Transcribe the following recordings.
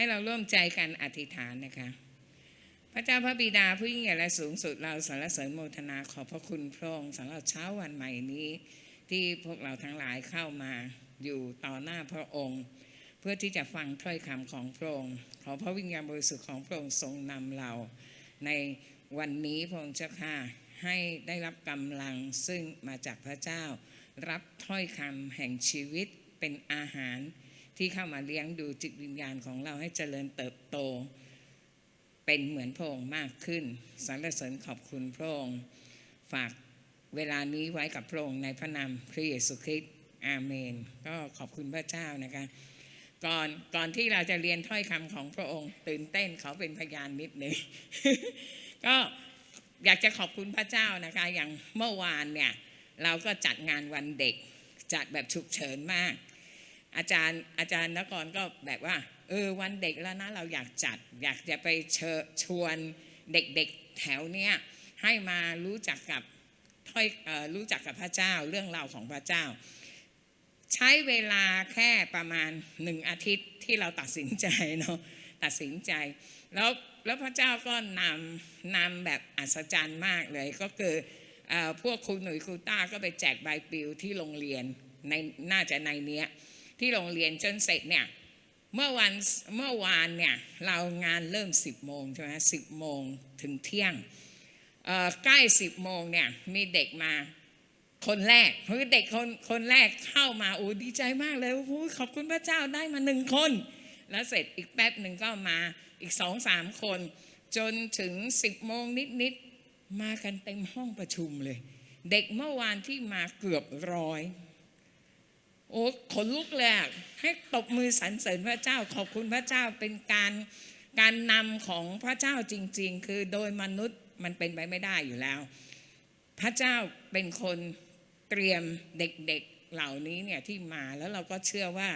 ให้เราร่วมใจกันอธิษฐานนะคะ พระเจ้าพระบิดาผู้ยิ่งใหญ่และสูงสุดเราสรรเสริญโมทนาขอบพระคุณพระองค์สำหรับเช้าวันใหม่นี้ ที่พวกเราทั้งหลายเข้ามาอยู่ต่อหน้าพระองค์ เพื่อที่จะฟังถ้อยคำของพระองค์ขอพระวิญญาณบริสุทธิ์ของพระองค์ทรงนำเรา ในวันนี้พระองค์เจ้าค่ะให้ได้รับกำลังซึ่งมาจากพระเจ้า รับถ้อยคำแห่งชีวิตเป็นอาหาร ที่เข้ามาเลี้ยงดูจิตวิญญาณของเราให้เจริญเติบโต เป็นเหมือนพระองค์มากขึ้นสรรเสริญขอบคุณพระองค์ฝากเวลานี้ไว้กับพระองค์ในพระนามพระเยซูคริสต์อาเมน ก็ขอบคุณพระเจ้านะคะก่อนก่อนที่เราจะเรียนถ้อยคำของพระองค์ ตื่นเต้นเขาเป็นพยานนิดหนึ่งก็อยากจะขอบคุณพระเจ้านะคะ อย่างเมื่อวานเนี่ยเราก็จัดงานวันเด็กจัดแบบฉุกเฉินมาก อาจารย์อาจารย์นกรก็แบบว่าเออวันเด็กแล้วนะเราอยากจัด อยากจะไปเชิญชวนเด็กๆแถวเนี้ยให้มารู้จักกับถ้อยรู้จักกับพระเจ้าเรื่องราวของพระเจ้า ใช้เวลาแค่ประมาณหนึ่งอาทิตย์ที่เราตัดสินใจเนาะตัดสินใจแล้วแล้วพระเจ้าก็นำนำแบบอัศจรรย์มากเลยก็คืออพวกครูหนุ่ยครูต้าก็ไปแจกใบปลิวที่โรงเรียนในน่าจะในเนี้ย ที่โรงเรียนจนเสร็จเนี่ยเมื่อวันเมื่อวานเนี่ยเรางานเริ่ม 10โมงใช่ไหมสิบโมงถึงเที่ยงใกล้ 10โมงเนี่ยมีเด็กมาคนแรกคือเด็กคนคนแรกเข้ามาโอ้ดีใจมากเลยโอ้ขอบคุณพระเจ้าได้มาหนึ่งคน แล้วเสร็จอีกแป๊บหนึ่งก็มาอีกสองสามคน จนถึงสิบโมงนิดๆมากันเต็มห้องประชุมเลย เด็กเมื่อวานที่มาเกือบร้อย โอ้ขนลุกเลยอะให้ตบมือสรรเสริญพระเจ้าขอบคุณพระเจ้าเป็นการการนำของพระเจ้าจริง ๆ คือโดยมนุษย์มันเป็นไปไม่ได้อยู่แล้ว พระเจ้าเป็นคนเตรียมเด็กๆเหล่านี้เนี่ยที่มาแล้วเราก็เชื่อว่า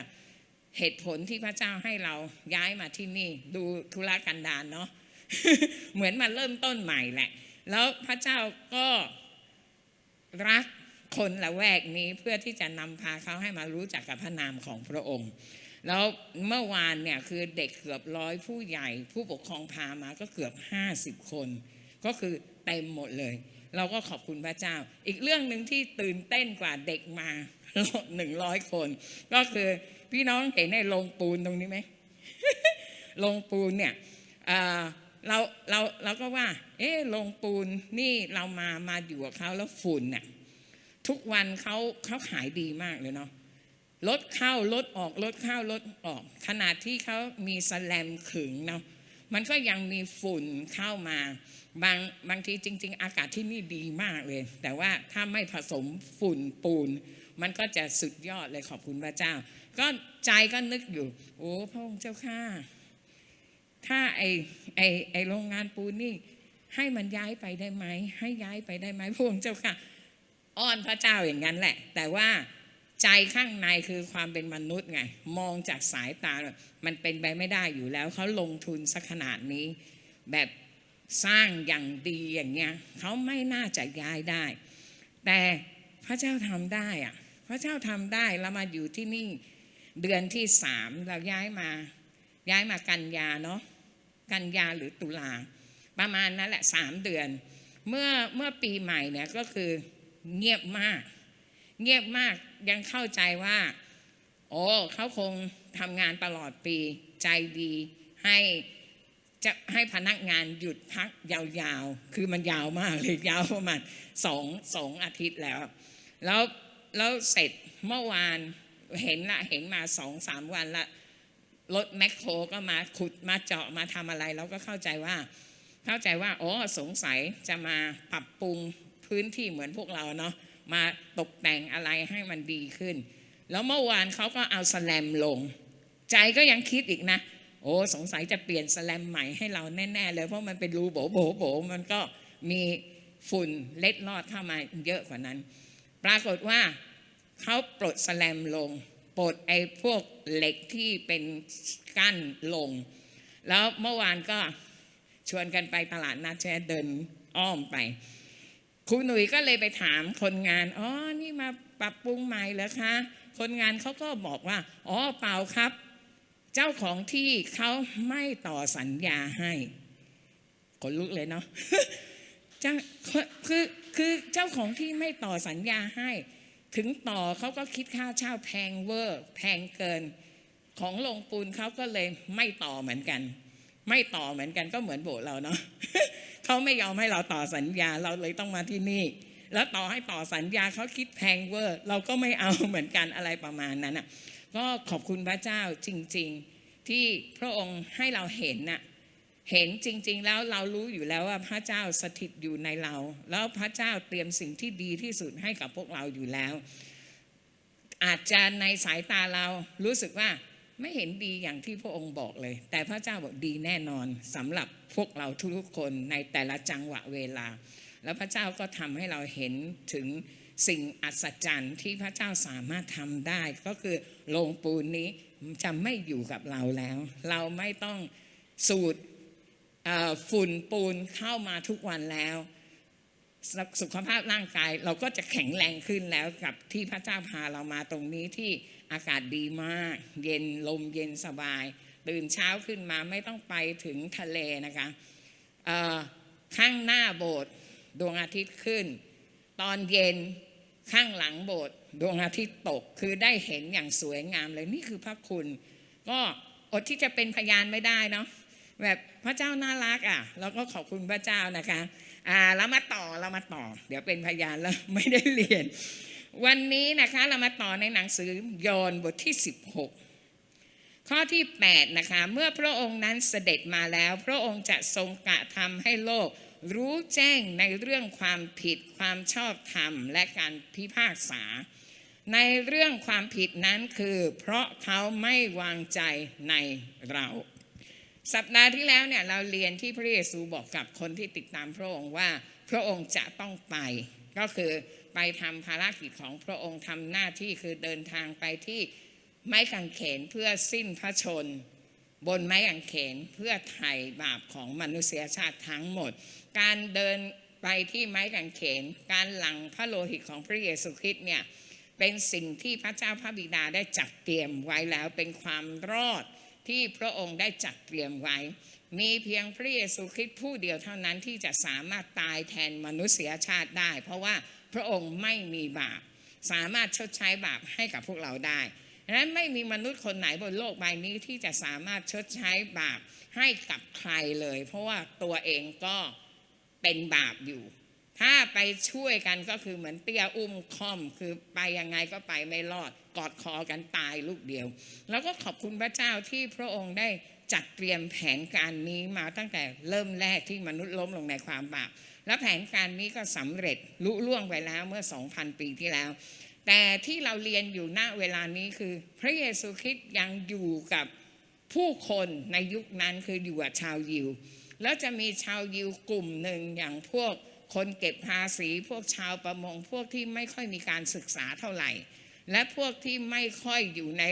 เหตุผลที่พระเจ้าให้เราย้ายมาที่นี่ ดูธุรกันดารเนาะเหมือนมาเริ่มต้นใหม่แหละ แล้วพระเจ้าก็รัก คนละแวกนี้เพื่อที่จะนำพาเขาให้มารู้จักกับพระนามของพระองค์ แล้วเมื่อวานเนี่ยคือเด็กเกือบร้อยผู้ใหญ่ ผู้ปกครองพามาก็เกือบ 50 คน ก็คือเต็มหมดเลย เราก็ขอบคุณพระเจ้า อีกเรื่องหนึ่งที่ตื่นเต้นกว่าเด็กมาหนึ่งร้อยคน ก็คือพี่น้องเห็นในโรงปูนตรงนี้ไหมโรงปูนเนี่ยเราเราเราก็ว่า เอ๊ะโรงปูนนี่เรามามาอยู่กับเขาแล้วฝุ่นน่ะ ทุกวันเขาเขาขายดีมากเลยเนาะรถเข้ารถออกรถเข้ารถออก ขนาดที่เขามีสแลมขึงเนาะมันก็ยังมีฝุ่นเข้ามาบางบางทีจริง ๆ อากาศที่นี่ดีมากเลย แต่ว่าถ้าไม่ผสมฝุ่นปูน มันก็จะสุดยอดเลยขอบคุณพระเจ้า ก็ใจก็นึกอยู่ โอ้พระองค์เจ้าข้าถ้าไอไอไอโรงงานปูนนี่ให้มันย้ายไปได้ไหมให้ย้ายไปได้ไหมพระองค์เจ้าค่ะ อ้อนพระเจ้าอย่างนั้นแหละ แต่ว่าใจข้างในคือความเป็นมนุษย์ไง มองจากสายตา มันเป็นไปไม่ได้อยู่แล้ว เขาลงทุนสักขนาดนี้ แบบสร้างอย่างดีอย่างเงี้ยเขาไม่น่าจะย้ายได้ แต่พระเจ้าทำได้อะพระเจ้าทำได้เรามาอยู่ที่นี่เดือนที่สามเราย้ายมาย้ายมากันยาเนาะกันยาหรือตุลาประมาณนั้นแหละสามเดือน เมื่อเมื่อปีใหม่เนี่ยก็คือ เงียบมาก เงียบมากยังเข้าใจว่า โอ้เขาคงทำงานตลอดปีใจดีให้จะให้พนักงานหยุดพักยาวๆ คือมันยาวมากเลยยาวประมาณสองสองอาทิตย์แล้ว แล้วแล้วเสร็จเมื่อวานเห็นละเห็นมาสองสามวันละรถแมคโครก็มาขุดมาเจาะมาทำอะไรเราก็เข้าใจว่า เข้าใจว่า อ๋อ สงสัยจะมาปรับปรุง พื้นที่เหมือนพวกเราเนาะมาตกแต่งอะไรให้มันดีขึ้น แล้วเมื่อวานเขาก็เอาสแลมลง ใจก็ยังคิดอีกนะ โอ้สงสัยจะเปลี่ยนสแลมใหม่ให้เราแน่ ๆ เลยเพราะมันเป็นรูโบโบโบมันก็มีฝุ่นเล็ดลอดเข้ามาเยอะกว่านั้น ปรากฏว่าเขาปลดสแลมลง ปลดไอ้พวกเหล็กที่เป็นกั้นลง แล้วเมื่อวานก็ชวนกันไปตลาดนัดแช่เดินอ้อมไป ครูหนุ่ยก็เลยไปถามคนงานอ๋อนี่มาปรับปรุงใหม่เหรอคะคนงานเขาก็บอกว่าอ๋อเปล่าครับ เจ้าของที่เขาไม่ต่อสัญญาให้ขนลุกเลยเนาะจ้าคือคือเจ้าของที่ไม่ต่อสัญญาให้ ถึงต่อเขาก็คิดค่าเช่าแพงเวอร์แพงเกิน ของลงปูนเขาก็เลยไม่ต่อเหมือนกัน ไม่ต่อเหมือนกันก็เหมือนโบสถ์เราเนาะ เขาไม่ยอมให้เราต่อสัญญาเราเลยต้องมาที่นี่ แล้วต่อให้ต่อสัญญาเขาคิดแพงเวอร์ เราก็ไม่เอาเหมือนกันอะไรประมาณนั้นอะก็ขอบคุณพระเจ้าจริง ๆที่พระองค์ให้เราเห็นน่ะเห็นจริง ๆ แล้วเรารู้อยู่แล้วว่าพระเจ้าสถิตอยู่ในเรา แล้วพระเจ้าเตรียมสิ่งที่ดีที่สุดให้กับพวกเราอยู่แล้ว อาจจะในสายตาเรารู้สึกว่า ไม่เห็นดีอย่างที่พระองค์บอกเลย แต่พระเจ้าบอกดีแน่นอนสำหรับพวกเราทุกๆคนในแต่ละจังหวะเวลา แล้วพระเจ้าก็ทำให้เราเห็นถึงสิ่งอัศจรรย์ที่พระเจ้าสามารถทำได้ ก็คือโลงปูนนี้จะไม่อยู่กับเราแล้ว เราไม่ต้องสูดฝุ่นปูนเข้ามาทุกวันแล้ว สุขภาพร่างกายเราก็จะแข็งแรงขึ้นแล้วกับที่พระเจ้าพาเรามาตรงนี้ที่อากาศดีมาก เย็นลมเย็นสบาย ตื่นเช้าขึ้นมาไม่ต้องไปถึงทะเลนะคะข้างหน้าโบสถ์ดวงอาทิตย์ขึ้น ตอนเย็นข้างหลังโบสถ์ดวงอาทิตย์ตกคือได้เห็นอย่างสวยงามเลยนี่คือพระคุณ ก็อดที่จะเป็นพยานไม่ได้เนาะแบบพระเจ้าน่ารักอะเราก็ขอบคุณพระเจ้านะคะ อ่าเรามาต่อเรามาต่อ เดี๋ยวเป็นพยานแล้วไม่ได้เรียน วันนี้นะคะเรามาต่อในหนังสือยอนบทที่ 16 ข้อที่ 8 นะคะ เมื่อพระองค์นั้นเสด็จมาแล้ว พระองค์จะทรงกระทำให้โลก รู้แจ้งในเรื่องความผิดความชอบธรรม และการพิพากษา ในเรื่องความผิดนั้นคือ เพราะเขาไม่วางใจในเรา สัปดาห์ที่แล้วเนี่ยเราเรียนที่พระเยซูบอกกับคนที่ติดตามพระองค์ว่า พระองค์จะต้องไป ก็คือไปทำภารกิจของพระองค์ทำหน้าที่คือเดินทางไปที่ไม้กางเขนเพื่อสิ้นพระชน บนไม้กางเขนเพื่อไถ่บาปของมนุษยชาติทั้งหมด การเดินไปที่ไม้กางเขน การหลังพระโลหิตของพระเยซูคริสต์เนี่ยเป็นสิ่งที่พระเจ้าพระบิดาได้จัดเตรียมไว้แล้วเป็นความรอด ที่พระองค์ได้จัดเตรียมไว้ มีเพียงพระเยซูคริสต์ผู้เดียวเท่านั้นที่จะสามารถตายแทนมนุษยชาติได้ เพราะว่าพระองค์ไม่มีบาป สามารถชดใช้บาปให้กับพวกเราได้ดังนั้นไม่มีมนุษย์คนไหนบนโลกใบนี้ที่จะสามารถชดใช้บาปให้กับใครเลย เพราะว่าตัวเองก็เป็นบาปอยู่ ถ้าไปช่วยกันก็คือเหมือนเตี้ยอุ้มค่อม คือไปยังไงก็ไปไม่รอด กอดคอกันตายลูกเดียว แล้วก็ขอบคุณพระเจ้าที่พระองค์ได้จัดเตรียมแผนการนี้มาตั้งแต่เริ่มแรกที่มนุษย์ล้มลงในความบาปและแผนการนี้ก็สำเร็จลุล่วงไปแล้วเมื่อ 2,000 ปีที่แล้ว แต่ที่เราเรียนอยู่ณเวลานี้คือ พระเยซูคริสต์ยังอยู่กับผู้คนในยุคนั้นคืออยู่กับชาวยิว แล้วจะมีชาวยิวกลุ่มหนึ่งอย่างพวก คนเก็บภาษีพวกชาวประมง พวกที่ไม่ค่อยมีการศึกษาเท่าไหร่ และพวกที่ไม่ค่อยอยู่ใน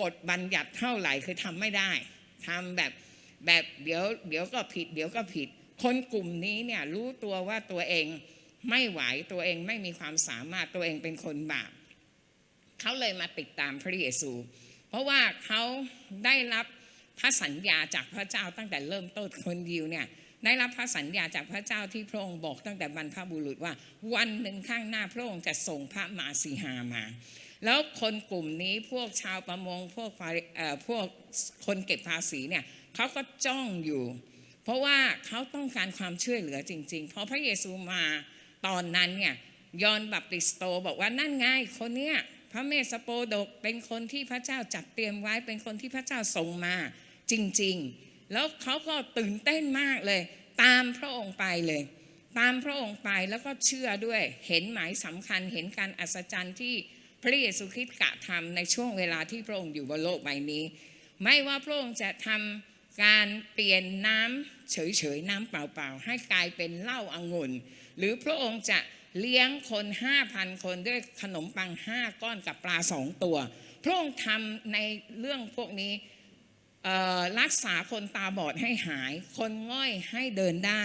กฎบัญญัติเท่าไหร่คือทำไม่ได้ทำแบบแบบเดี๋ยวเดี๋ยวก็ผิด เดี๋ยวก็ผิด คนกลุ่มนี้เนี่ยรู้ตัวว่าตัวเองไม่ไหวตัวเองไม่มีความสามารถตัวเองเป็นคนบาปเขาเลยมาติดตามพระเยซู เพราะว่าเขาได้รับพระสัญญาจากพระเจ้าตั้งแต่เริ่มต้นคนยิวเนี่ย ได้รับพระสัญญาจากพระเจ้าที่พระองค์บอกตั้งแต่บรรพบุรุษว่า วันหนึ่งข้างหน้าพระองค์จะส่งพระมาสีหามา แล้วคนกลุ่มนี้พวกชาวประมงพวกพวกคนเก็บภาษีเนี่ยเขาก็จ้องอยู่ เพราะว่าเขาต้องการความช่วยเหลือจริงๆพราะพระเยซูมาตอนนั้นเนี่ยยอนบัพติสโตบอกว่านั่นไงคนเนี้ยพระเมสสโปดกเป็นคนที่พระเจ้าจัดเตรียมไว้เป็นคนที่พระเจ้าส่งมาจริง ๆ แล้วเขาก็ตื่นเต้นมากเลย ตามพระองค์ไปเลย ตามพระองค์ไปแล้วก็เชื่อด้วยเห็นหมายสำคัญเห็นการอัศจรรย์ที่พระเยซูคริสต์กระทำในช่วงเวลาที่พระองค์อยู่บนโลกใบนี้ ไม่ว่าพระองค์จะทำการเปลี่ยนน้ำเฉยๆน้ำเปล่าๆให้กลายเป็นเหล้าอางุ่น หรือพระองค์จะเลี้ยงคนห้าพันคนด้วยขนมปังห้าก้อนกับปลาสองตัว พระองค์ทำในเรื่องพวกนี้ รักษาคนตาบอดให้หาย คนง่อยให้เดินได้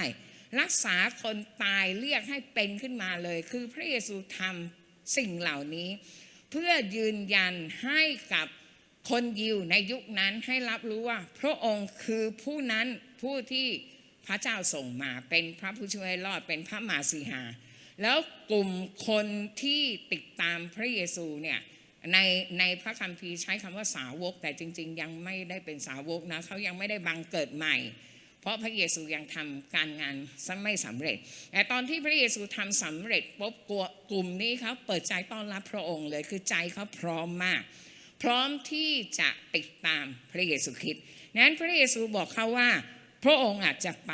รักษาคนตายเรียกให้เป็นขึ้นมาเลย คือพระเยซูทำสิ่งเหล่านี้ เพื่อยืนยันให้กับคนยิวในยุคนั้นให้รับรู้ว่า พระองค์คือผู้นั้นผู้ที่พระเจ้าส่งมาเป็นพระผู้ช่วยรอดเป็นพระมาสีหา แล้วกลุ่มคนที่ติดตามพระเยซูเนี่ย ในในพระคัมภีร์ใช้คำว่าสาวก แต่จริง ๆ ยังไม่ได้เป็นสาวกนะเขายังไม่ได้บังเกิดใหม่ เพราะพระเยซูยังทำการงานไม่สำเร็จ แต่ตอนที่พระเยซูทำสำเร็จปุ๊บกลุ่มนี้เขาเปิดใจต้อนรับพระองค์เลยคือใจเขาพร้อมมาก พร้อมที่จะติดตามพระเยซูคริสต์นั้นพระเยซูบอกเขาว่า พระองค์อาจจะไป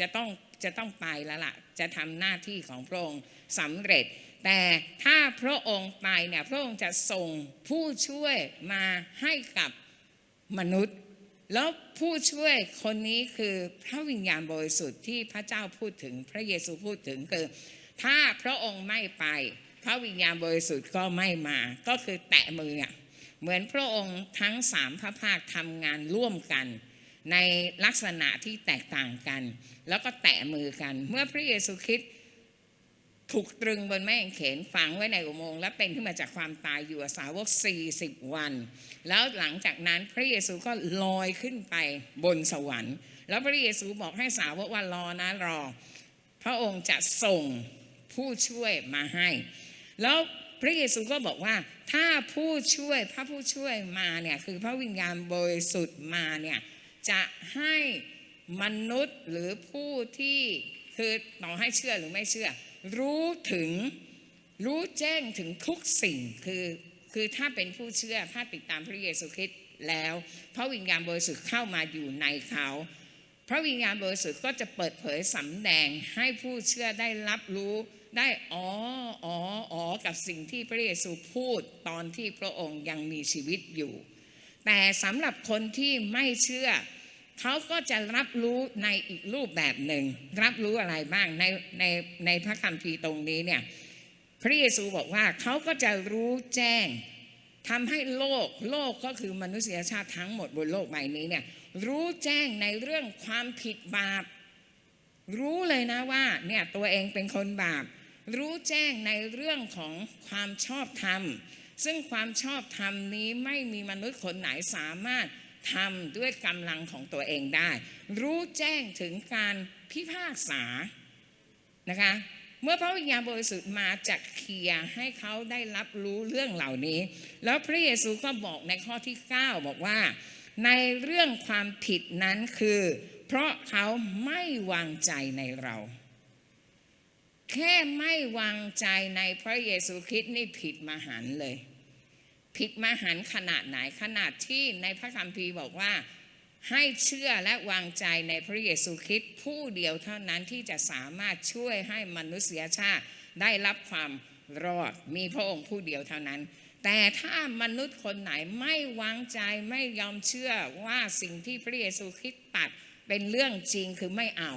จะต้องจะต้องไปแล้วล่ะจะทำหน้าที่ของพระองค์สำเร็จ แต่ถ้าพระองค์ไปเนี่ยพระองค์จะส่งผู้ช่วยมาให้กับมนุษย์ แล้วผู้ช่วยคนนี้คือพระวิญญาณบริสุทธิ์ที่พระเจ้าพูดถึงพระเยซูพูดถึงคือ ถ้าพระองค์ไม่ไป พระวิญญาณบริสุทธิ์ก็ไม่มา ก็คือแตะมือเหมือนพระองค์ทั้งสามพระภาคทำงานร่วมกันในลักษณะที่แตกต่างกัน แล้วก็แตะมือกัน เมื่อพระเยซูคริสต์ ถูกตรึงบนไม้กางเขนฝังไว้ในอุโมงค์และเป็นขึ้นมาจากความตายอยู่สาวก 40 วัน แล้วหลังจากนั้นพระเยซูก็ลอยขึ้นไปบนสวรรค์ แล้วพระเยซูบอกให้สาวกว่ารอนะรอ พระองค์จะส่งผู้ช่วยมาให้ แล้วพระเยซูก็บอกว่าถ้าผู้ช่วยพระผู้ช่วยมาเนี่ยคือพระวิญญาณบริสุทธิ์มาเนี่ยจะให้มนุษย์หรือผู้ที่คือต่อให้เชื่อหรือไม่เชื่อ รู้ถึงรู้แจ้งถึงทุกสิ่งคือคือถ้าเป็นผู้เชื่อถ้าติดตามพระเยซูคริสต์แล้ว พระวิญญาณบริสุทธิ์เข้ามาอยู่ในเขา พระวิญญาณบริสุทธิ์ก็จะเปิดเผยสำแดงให้ผู้เชื่อได้รับรู้ได้อ๋ออ๋ออ๋อกับสิ่งที่พระเยซูพูดตอนที่พระองค์ยังมีชีวิตอยู่ แต่สำหรับคนที่ไม่เชื่อ เขาก็จะรับรู้ในอีกรูปแบบหนึ่ง รับรู้อะไรบ้างในในในพระคัมภีร์ตรงนี้เนี่ยพระเยซูบอกว่าเขาก็จะรู้แจ้งทำให้โลกโลกก็คือมนุษยชาติทั้งหมดบนโลกใบนี้เนี่ยรู้แจ้งในเรื่องความผิดบาป รู้เลยนะว่าเนี่ยตัวเองเป็นคนบาป รู้แจ้งในเรื่องของความชอบธรรม ซึ่งความชอบธรรมนี้ไม่มีมนุษย์คนไหนสามารถ ทำด้วยกำลังของตัวเองได้ รู้แจ้งถึงการพิพากษานะคะเมื่อพระวิญญาณบริสุทธิ์มาจากเคลียให้เขาได้รับรู้เรื่องเหล่านี้ แล้วพระเยซูก็บอกในข้อที่ 9 บอกว่า ในเรื่องความผิดนั้นคือ เพราะเขาไม่วางใจในเรา แค่ไม่วางใจในพระเยซูคริสต์นี่ผิดมหันเลย ผิดมหันขนาดไหนขนาดที่ในพระคัมภีร์บอกว่า ให้เชื่อและวางใจในพระเยซูคริสต์ผู้เดียวเท่านั้นที่จะสามารถช่วยให้มนุษยชาติได้รับความรอดมีพระองค์ผู้เดียวเท่านั้น แต่ถ้ามนุษย์คนไหนไม่วางใจไม่ยอมเชื่อว่าสิ่งที่พระเยซูคริสต์ตัดเป็นเรื่องจริงคือไม่เอา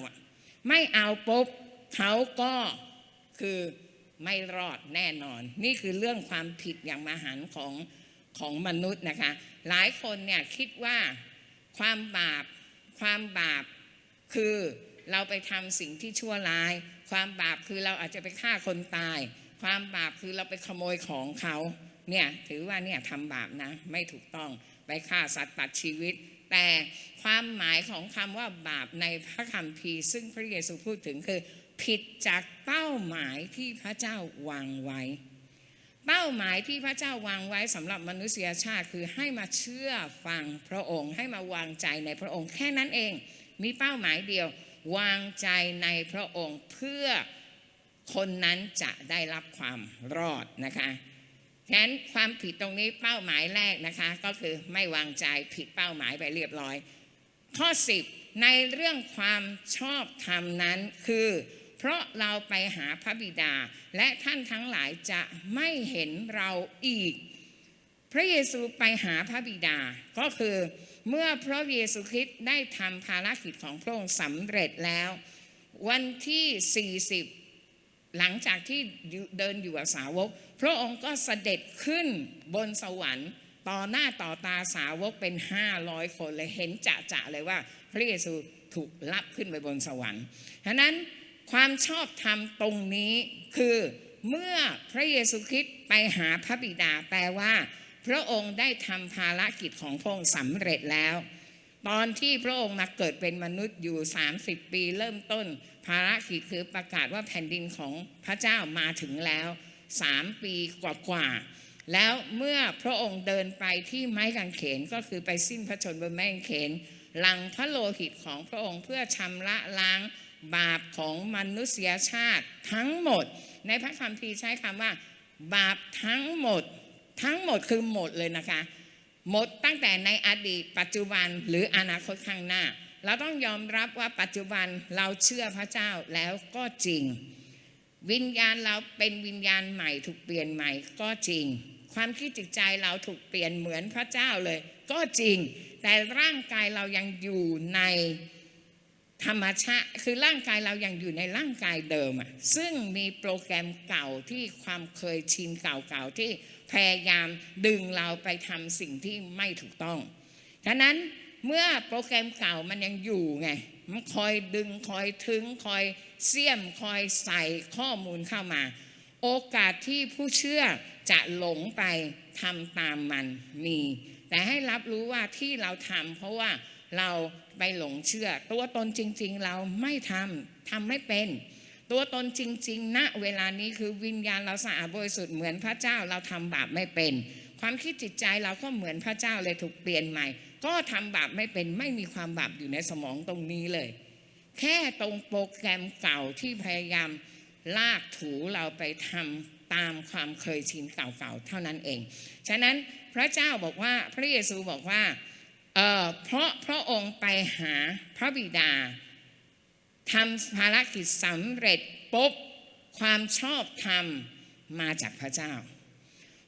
ไม่เอาปุ๊บเขาก็คือ ไม่รอดแน่นอน นี่คือเรื่องความผิดอย่างมหันของของมนุษย์นะคะ หลายคนเนี่ยคิดว่าความบาปความบาปคือเราไปทำสิ่งที่ชั่วร้าย ความบาปคือเราอาจจะไปฆ่าคนตาย ความบาปคือเราไปขโมยของเขาเนี่ยถือว่าเนี่ยทำบาปนะไม่ถูกต้องไปฆ่าสัตว์ตัดชีวิต แต่ความหมายของคำว่าบาปในพระคัมภีร์ ซึ่งพระเยซูพูดถึงคือ ผิดจากเป้าหมายที่พระเจ้าวางไว้ เป้าหมายที่พระเจ้าวางไว้สำหรับมนุษยชาติคือให้มาเชื่อฟังพระองค์ ให้มาวางใจในพระองค์แค่นั้นเอง มีเป้าหมายเดียววางใจในพระองค์เพื่อคนนั้นจะได้รับความรอดนะคะฉะนั้นความผิดตรงนี้เป้าหมายแรกนะคะ ก็คือไม่วางใจผิดเป้าหมายไปเรียบร้อย ข้อ 10 ในเรื่องความชอบธรรมนั้นคือ ราะเราไปหาพระบิดา และท่านทั้งหลายจะไม่เห็นเราอีก พระเยซูไปหาพระบิดา ก็คือเมื่อพระเยซูคริสต์ได้ทำภารกิจของพระองค์สำเร็จแล้ว วันที่ 40 หลังจากที่เดินอยู่กับสาวก พระองค์ก็เสด็จขึ้นบนสวรรค์ต่อหน้าต่อตาสาวกเป็น 500 คนเลยเห็นจะจะเลยว่า พระเยซูถูกรับขึ้นไปบนสวรรค์ฉะนั้น ความชอบธรรมตรงนี้คือเมื่อพระเยซูคริสต์ไปหาพระบิดาแปลว่า พระองค์ได้ทำภารกิจของพระองค์สำเร็จแล้ว ตอนที่พระองค์มาเกิดเป็นมนุษย์อยู่ 30 ปีเริ่มต้น ภารกิจคือประกาศว่าแผ่นดินของพระเจ้ามาถึงแล้ว3ปีกว่าๆแล้วเมื่อพระองค์เดินไปที่ไม้กางเขนก็คือไปสิ้นพระชนม์บนไม้กางเขนหลังพระโลหิตของพระองค์เพื่อชำระล้าง บาปของมนุษยชาติทั้งหมด ในพระคัมภีร์ใช้คำว่า บาปทั้งหมด ทั้งหมดคือหมดเลยนะคะ หมดตั้งแต่ในอดีต ปัจจุบันหรืออนาคตข้างหน้า เราต้องยอมรับว่าปัจจุบันเราเชื่อพระเจ้าแล้วก็จริง วิญญาณเราเป็นวิญญาณใหม่ถูกเปลี่ยนใหม่ก็จริง ความคิดจิตใจเราถูกเปลี่ยนเหมือนพระเจ้าเลย ก็จริง แต่ร่างกายเรายังอยู่ใน ธรรมชาติคือร่างกายเรายังอยู่ในร่างกายเดิมอะซึ่งมีโปรแกรมเก่าที่ความเคยชินเก่าๆที่พยายามดึงเราไปทำสิ่งที่ไม่ถูกต้องฉะนั้นเมื่อโปรแกรมเก่ามันยังอยู่ไงมันคอยดึงคอยถึงคอยเสี่ยมคอยใส่ข้อมูลเข้ามา โอกาสที่ผู้เชื่อจะหลงไปทำตามมันมี แต่ให้รับรู้ว่าที่เราทำเพราะว่าเรา ไปหลงเชื่อ ตัวตนจริง ๆ เราไม่ทำทำไม่เป็น ตัวตนจริง ๆ ณ เวลานี้คือวิญญาณเราสะอาดบริสุทธิ์เหมือนพระเจ้าเราทำบาปไม่เป็น ความคิดจิตใจเราก็เหมือนพระเจ้าเลยถูกเปลี่ยนใหม่ ก็ทำบาปไม่เป็นไม่มีความบาปอยู่ในสมองตรงนี้เลย แค่ตรงโปรแกรมเก่าที่พยายามลากถูเราไปทำตามความเคยชินเก่าๆเท่านั้นเอง ฉะนั้นพระเจ้าบอกว่าพระเยซูบอกว่า เพราะพระองค์ไปหาพระบิดาทำภารกิจสำเร็จปุ๊บความชอบธรรมมาจากพระเจ้า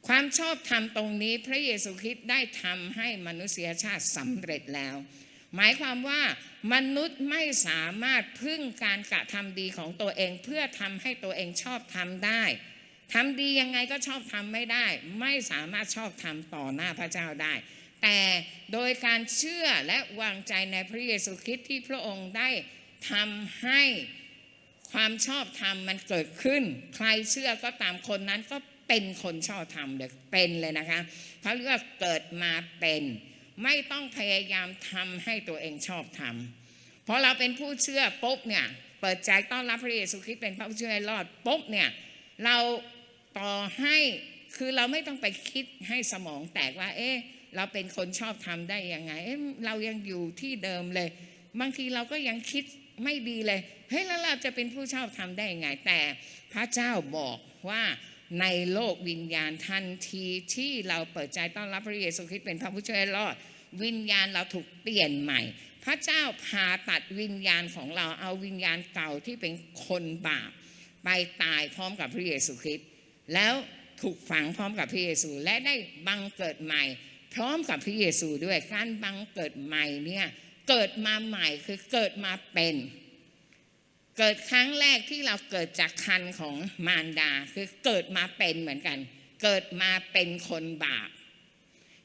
ความชอบธรรมตรงนี้พระเยซูคริสต์ได้ทำให้มนุษยชาติสำเร็จแล้ว หมายความว่ามนุษย์ไม่สามารถพึ่งการกระทำดีของตัวเองเพื่อทำให้ตัวเองชอบทำได้ทำดียังไงก็ชอบทำไม่ได้ ไม่สามารถชอบทำต่อหน้าพระเจ้าได้ แต่โดยการเชื่อและวางใจในพระเยซูคริสต์ที่พระองค์ได้ทำให้ความชอบธรรมมันเกิดขึ้น ใครเชื่อก็ตามคนนั้นก็เป็นคนชอบธรรมเลยเป็นเลยนะคะเขาเรียกว่าเกิดมาเป็น ไม่ต้องพยายามทำให้ตัวเองชอบธรรมเพราะเราเป็นผู้เชื่อปุ๊บเนี่ยเปิดใจต้อนรับพระเยซูคริสต์เป็นพระผู้ช่วยรอดปุ๊บเนี่ยเราต่อให้คือเราไม่ต้องไปคิดให้สมองแตกว่า เอ๊ะ เราเป็นคนชอบทำได้ยังไง เรายังอยู่ที่เดิมเลย บางทีเราก็ยังคิดไม่ดีเลย เฮ้ยแล้วเราจะเป็นผู้ชอบทำได้ยังไง แต่พระเจ้าบอกว่าในโลกวิญญาณทันทีที่เราเปิดใจต้อนรับพระเยซูคริสต์เป็นพระผู้ช่วยรอด วิญญาณเราถูกเปลี่ยนใหม่ พระเจ้าผ่าตัดวิญญาณของเราเอาวิญญาณเก่าที่เป็นคนบาปไปตายพร้อมกับพระเยซูคริสต์แล้วถูกฝังพร้อมกับพระเยซูและได้บังเกิดใหม่ พร้อมกับพระเยซูด้วยการบังเกิดใหม่เนี่ยเกิดมาใหม่คือเกิดมาเป็น เกิดครั้งแรกที่เราเกิดจากคันของมารดา คือเกิดมาเป็นเหมือนกัน เกิดมาเป็นคนบาป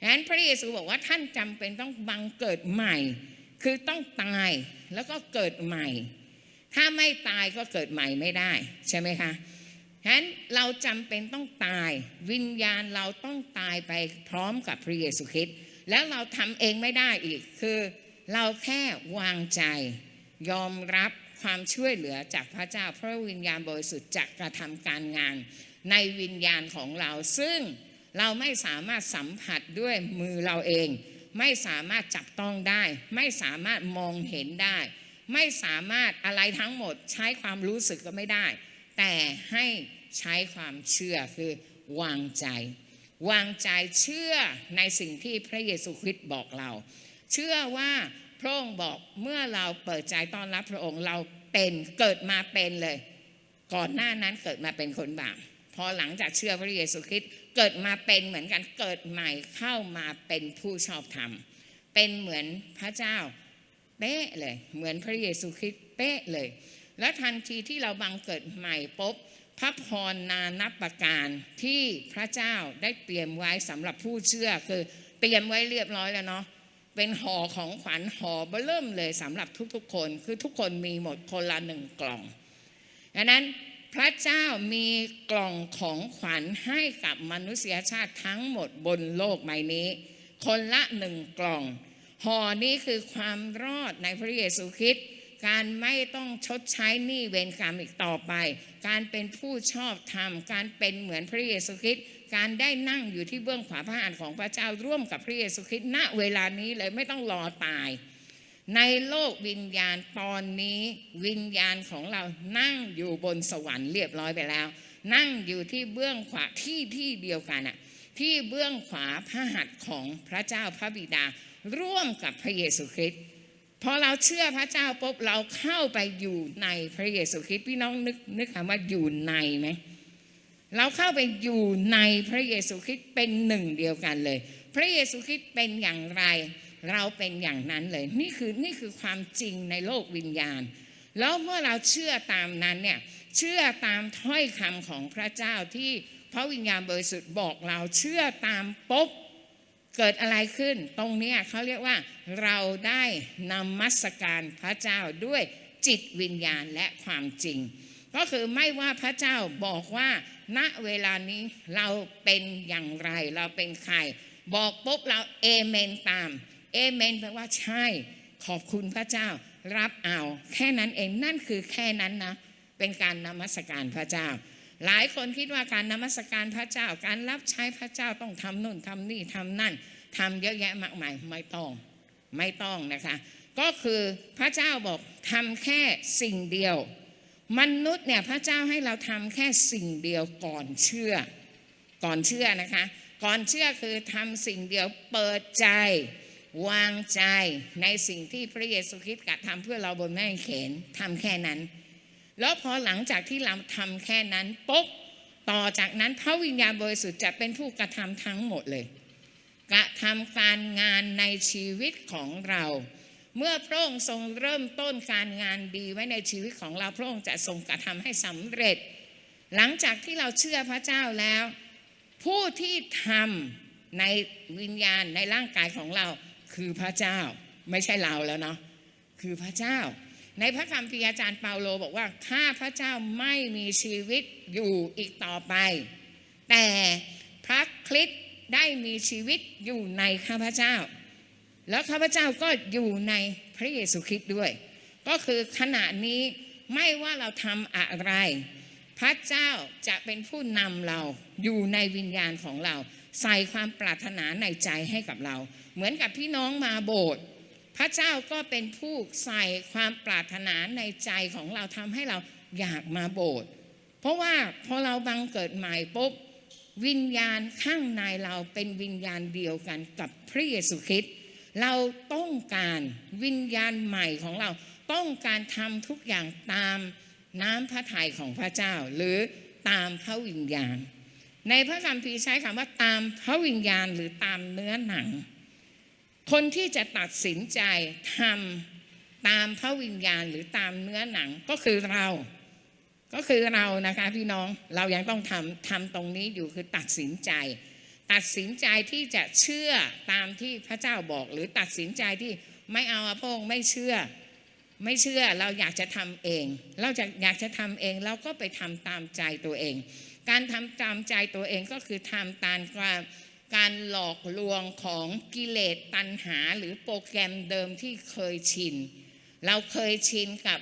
ดังนั้นพระเยซูบอกว่าท่านจำเป็นต้องบังเกิดใหม่ คือต้องตายแล้วก็เกิดใหม่ ถ้าไม่ตายก็เกิดใหม่ไม่ได้ใช่ไหมคะ ฉะนั้นเราจำเป็นต้องตาย วิญญาณเราต้องตายไปพร้อมกับพระเยซูคริสต์แล้วเราทำเองไม่ได้อีก คือเราแค่วางใจ ยอมรับความช่วยเหลือจากพระเจ้าพระวิญญาณบริสุทธิ์จะกระทำการงาน ในวิญญาณของเรา ซึ่งเราไม่สามารถสัมผัสด้วยมือเราเอง ไม่สามารถจับต้องได้ ไม่สามารถมองเห็นได้ ไม่สามารถอะไรทั้งหมดใช้ความรู้สึกก็ไม่ได้ แต่ให้ใช้ความเชื่อคือวางใจ วางใจเชื่อในสิ่งที่พระเยซูคริสต์บอกเรา เชื่อว่าพระองค์บอกเมื่อเราเปิดใจต้อนรับพระองค์เราเป็นเกิดมาเป็นเลย ก่อนหน้านั้นเกิดมาเป็นคนบาปพอหลังจากเชื่อพระเยซูคริสต์เกิดมาเป็นเหมือนกันเกิดใหม่เข้ามาเป็นผู้ชอบธรรม เป็นเหมือนพระเจ้าเป๊ะเลย เหมือนพระเยซูคริสต์เป๊ะเลย และทันทีที่เราบังเกิดใหม่ปุ๊บพระพรนานับประการที่พระเจ้าได้เตรียมไว้สำหรับผู้เชื่อคือเตรียมไว้เรียบร้อยแล้วเนาะเป็นห่อของขวัญห่อเบอเริ่มเลยสำหรับทุกๆคน คือทุกคนมีหมดคนละหนึ่งกล่องดังนั้นพระเจ้ามีกล่องของขวัญให้กับมนุษยชาติทั้งหมดบนโลกใบนี้ คนละหนึ่งกล่องห่อนี้คือความรอดในพระเยซูคริสต์ การไม่ต้องชดใช้หนี้เวรกรรมอีกต่อไป การเป็นผู้ชอบธรรม การเป็นเหมือนพระเยซูคริสต์การได้นั่งอยู่ที่เบื้องขวาพระหัตถ์ของพระเจ้าร่วมกับพระเยซูคริสต์ณเวลานี้เลยไม่ต้องรอตาย ในโลกวิญญาณตอนนี้วิญญาณของเรานั่งอยู่บนสวรรค์เรียบร้อยไปแล้ว นั่งอยู่ที่เบื้องขวาที่ที่เดียวกันอะที่เบื้องขวาพระหัตถ์ของพระเจ้าพระบิดา ร่วมกับพระเยซูคริสต์ พอเราเชื่อพระเจ้าปุ๊บเราเข้าไปอยู่ในพระเยซูคริสต์พี่น้องนึกนึกคำว่าอยู่ในไหมเราเข้าไปอยู่ในพระเยซูคริสต์เป็นหนึ่งเดียวกันเลย พระเยซูคริสต์เป็นอย่างไร เราเป็นอย่างนั้นเลย นี่คือนี่คือความจริงในโลกวิญญาณ แล้วเมื่อเราเชื่อตามนั้นเนี่ยเชื่อตามถ้อยคำของพระเจ้าที่พระวิญญาณบริสุทธิ์บอกเราเชื่อตามปุ๊บ เกิดอะไรขึ้นตรงนี้เขาเรียกว่าเราได้นมัสการพระเจ้าด้วยจิตวิญญาณและความจริง ก็คือไม่ว่าพระเจ้าบอกว่า ณเวลานี้เราเป็นอย่างไรเราเป็นใคร บอกปุ๊บเราเอเมนตามเอเมนแปลว่าใช่ ขอบคุณพระเจ้า รับเอา แค่นั้นเองนั่นคือแค่นั้นนะ เป็นการนมัสการพระเจ้า หลายคนคิดว่าการนมัสการพระเจ้า การรับใช้พระเจ้าต้องทำนู่นทำนี่ทำนั่นทำเยอะแยะมากมายไม่ต้องไม่ต้องนะคะ ก็คือพระเจ้าบอกทำแค่สิ่งเดียว มนุษย์เนี่ยพระเจ้าให้เราทำแค่สิ่งเดียวก่อนเชื่อ ก่อนเชื่อนะคะ ก่อนเชื่อคือทำสิ่งเดียวเปิดใจ วางใจในสิ่งที่พระเยซูคริสต์กระทำเพื่อเราบนแม่เขนทำแค่นั้น แล้วพอหลังจากที่เราทำแค่นั้นปุ๊บต่อจากนั้นพระวิญญาณบริสุทธิ์จะเป็นผู้กระทำทั้งหมดเลย กระทำการงานในชีวิตของเรา เมื่อพระองค์ทรงเริ่มต้นการงานดีไว้ในชีวิตของเราพระองค์จะทรงกระทำให้สำเร็จ หลังจากที่เราเชื่อพระเจ้าแล้ว ผู้ที่ทำในวิญญาณในร่างกายของเราคือพระเจ้า ไม่ใช่เราแล้วเนาะคือพระเจ้า ในพระคัมภีร์อาจารย์เปาโลบอกว่าข้าพระเจ้าไม่มีชีวิตอยู่อีกต่อไป แต่พระคริสต์ได้มีชีวิตอยู่ในข้าพเจ้า แล้วข้าพเจ้าก็อยู่ในพระเยซูคริสต์ด้วย ก็คือขณะนี้ไม่ว่าเราทำอะไร พระเจ้าจะเป็นผู้นำเราอยู่ในวิญญาณของเรา ใส่ความปรารถนาในใจให้กับเรา เหมือนกับพี่น้องมาโบสถ์ พระเจ้าก็เป็นผู้ใส่ความปรารถนาในใจของเราทำให้เราอยากมาโบสถ์เพราะว่าพอเราบังเกิดใหม่ปุ๊บวิญญาณข้างในเราเป็นวิญญาณเดียวกันกับพระเยซูคริสต์เราต้องการวิญญาณใหม่ของเราต้องการทำทุกอย่างตามน้ำพระทัยของพระเจ้า หรือตามพระวิญญาณ ในพระคัมภีร์ใช้คำว่าตามพระวิญญาณหรือตามเนื้อหนัง คนที่จะตัดสินใจทำตามพระวิญญาณหรือตามเนื้อหนังก็คือเรา ก็คือเรานะคะพี่น้องเรายังต้องทำทำตรงนี้อยู่คือตัดสินใจ ตัดสินใจที่จะเชื่อตามที่พระเจ้าบอก หรือตัดสินใจที่ไม่เอาอะพงค์ไม่เชื่อ ไม่เชื่อเราอยากจะทำเอง เราจะอยากจะทำเองเราก็ไปทำตามใจตัวเอง การทำตามใจตัวเองก็คือทำตามความ การหลอกลวงของกิเลสตัณหาหรือโปรแกรมเดิมที่เคยชิน เราเคยชินกับ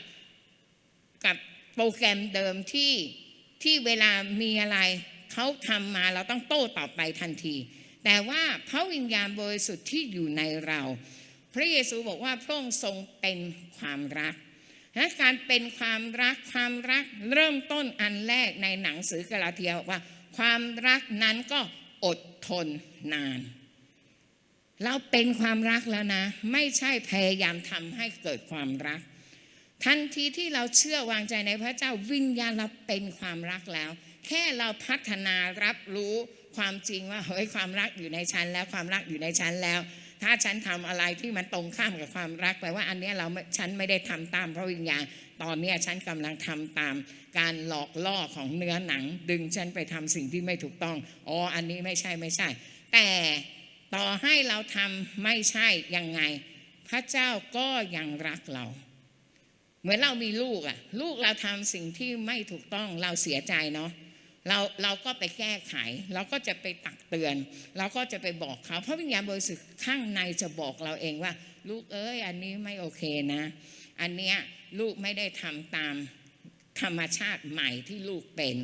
กับโปรแกรมเดิมที่ที่เวลามีอะไรเขาทำมาเราต้องโต้ตอบไปทันที แต่ว่าพระวิญญาณบริสุทธิ์ที่อยู่ในเรา พระเยซูบอกว่าพระองค์ทรงเป็นความรักและการเป็นความรักความรักเริ่มต้นอันแรกในหนังสือกาลาเทียบอกว่า ความรักนั้นก็ อดทนนาน เราเป็นความรักแล้วนะ ไม่ใช่พยายามทำให้เกิดความรัก ทันทีที่เราเชื่อวางใจในพระเจ้าวิญญาณเราเป็นความรักแล้ว แค่เราพัฒนารับรู้ความจริงว่าเฮ้ยความรักอยู่ในฉันแล้วความรักอยู่ในฉันแล้ว ถ้าฉันทำอะไรที่มันตรงข้ามกับความรักแปลว่าอันนี้เราฉันไม่ได้ทำตามพระวิญญาณตอนเนี้ยฉันกำลังทำตามการหลอกล่อของเนื้อหนัง ดึงฉันไปทำสิ่งที่ไม่ถูกต้องอ๋ออันนี้ไม่ใช่ไม่ใช่ แต่ต่อให้เราทำไม่ใช่ยังไง พระเจ้าก็ยังรักเรา เหมือนเรามีลูกอะลูกเราทำสิ่งที่ไม่ถูกต้องเราเสียใจเนาะ เราเราก็ไปแก้ไข เราก็จะไปตักเตือน เราก็จะไปบอกเขา เพราะวิญญาณบริสุทธิ์ข้างในจะบอกเราเองว่า ลูกเอ้ยอันนี้ไม่โอเคนะ อันเนี้ยลูกไม่ได้ทำตามธรรมชาติใหม่ที่ลูกเป็น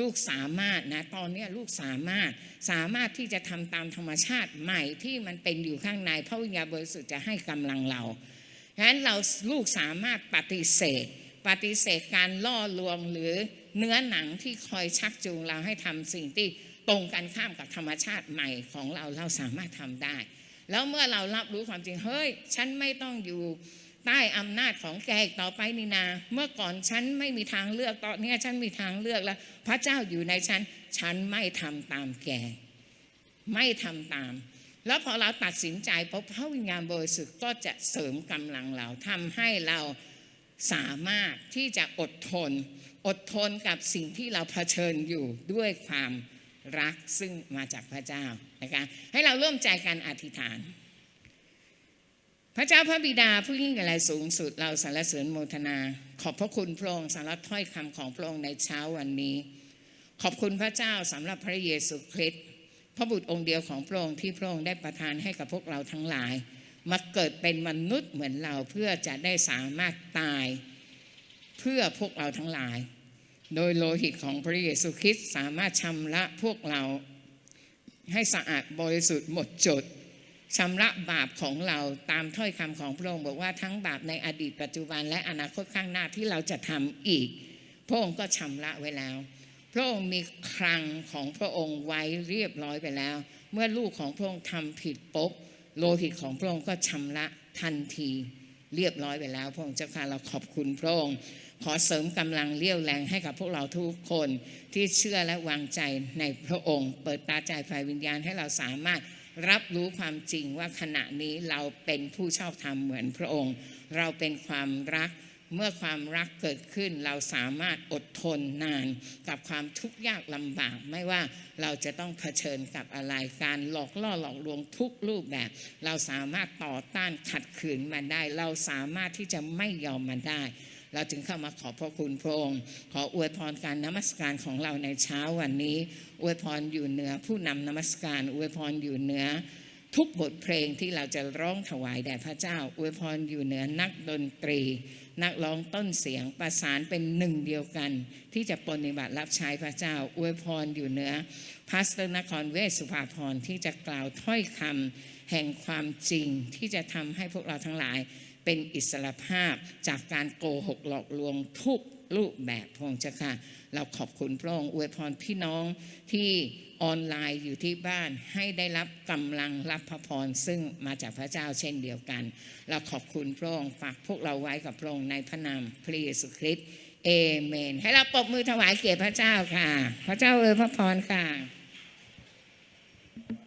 ลูกสามารถนะตอนเนี้ยลูกสามารถสามารถที่จะทำตามธรรมชาติใหม่ที่มันเป็นอยู่ข้างในพระวิญญาณบริสุทธิ์จะให้กำลังเราฉะนั้นเราลูกสามารถปฏิเสธ ปฏิเสธการล่อลวงหรือ เนื้อหนังที่คอยชักจูงเราให้ทำสิ่งที่ตรงกันข้ามกับธรรมชาติใหม่ของเราเราสามารถทำได้ แล้วเมื่อเรารับรู้ความจริงเฮ้ย ฉันไม่ต้องอยู่ใต้อำนาจของแกอีกต่อไปนี่นา เมื่อก่อนฉันไม่มีทางเลือกตอนนี้ฉันมีทางเลือกแล้ว พระเจ้าอยู่ในฉัน ฉันไม่ทำตามแก ไม่ทำตาม แล้วพอเราตัดสินใจพบพระวิญญาณบริสุทธิ์ก็จะเสริมกำลังเราทำให้เราสามารถที่จะอดทน อดทนกับสิ่งที่เราเผชิญอยู่ด้วยความรักซึ่งมาจากพระเจ้านะคะให้เราร่วมใจกันอธิษฐาน พระเจ้าพระบิดาผู้ยิ่งใหญ่สูงสุดเราสรรเสริญโมทนา ขอบพระคุณพระองค์สำหรับถ้อยคำของพระองค์ในเช้าวันนี้ ขอบคุณพระเจ้าสำหรับพระเยซูคริสต์พระบุตรองค์เดียวของพระองค์ที่พระองค์ได้ประทานให้กับพวกเราทั้งหลาย มาเกิดเป็นมนุษย์เหมือนเราเพื่อจะได้สามารถตาย เพื่อพวกเราทั้งหลาย โดยโลหิตของพระเยซูคริสต์สามารถชำระพวกเรา ให้สะอาดบริสุทธิ์หมดจดชำระบาปของเราตามถ้อยคำของพระองค์บอกว่าทั้งบาปในอดีตปัจจุบันและอนาคตข้างหน้าที่เราจะทำอีก พระองค์ก็ชำระไว้แล้ว พระองค์มีคลังของพระองค์ไว้เรียบร้อยไปแล้ว เมื่อลูกของพระองค์ทำผิดปุ๊บโลหิตของพระองค์ก็ชำระทันที เรียบร้อยไปแล้ว พระองค์เจ้าค่ะเราขอบคุณพระองค์ ขอเสริมกำลังเลี้ยวแรงให้กับพวกเราทุกคนที่เชื่อและวางใจในพระองค์ เปิดตาใจฝ่ายวิญญาณให้เราสามารถรับรู้ความจริงว่าขณะนี้เราเป็นผู้ชอบธรรมเหมือนพระองค์ เราเป็นความรักเมื่อความรักเกิดขึ้นเราสามารถอดทนนาน กับความทุกข์ยากลำบาก ไม่ว่าเราจะต้องเผชิญกับอะไรการหลอกล่อหลอกลวงทุกรูปแบบ เราสามารถต่อต้านขัดขืนมันได้ เราสามารถที่จะไม่ยอมมันได้ เราจึงเข้ามาขอพระคุณพระองค์ ขออวยพรการนมัสการของเราในเช้าวันนี้ อวยพรอยู่เหนือผู้นำนมัสการ อวยพรอยู่เหนือทุกบทเพลงที่เราจะร้องถวายแด่พระเจ้า อวยพรอยู่เหนือนักดนตรี นักร้องต้นเสียงประสานเป็นหนึ่งเดียวกัน ที่จะปฏิบัติรับใช้พระเจ้า อวยพรอยู่เหนือพาสเตอร์นครเวชสุภาพรที่จะกล่าวถ้อยคำแห่งความจริงที่จะทำให้พวกเราทั้งหลาย เป็นอิสรภาพจากการโกหกหลอกลวงทุกรูปแบบพงค์เจ้าค่ะ เราขอบคุณพระองค์อวยพรพี่น้องที่ออนไลน์อยู่ที่บ้านให้ได้รับกำลังรับพระพรซึ่งมาจากพระเจ้าเช่นเดียวกัน เราขอบคุณพระองค์ฝากพวกเราไว้กับพระองค์ในพระนามพระเยซูคริสต์เอเมน ให้เราปรบมือถวายเกียรติพระเจ้าค่ะ พระเจ้าเออพระพรค่ะ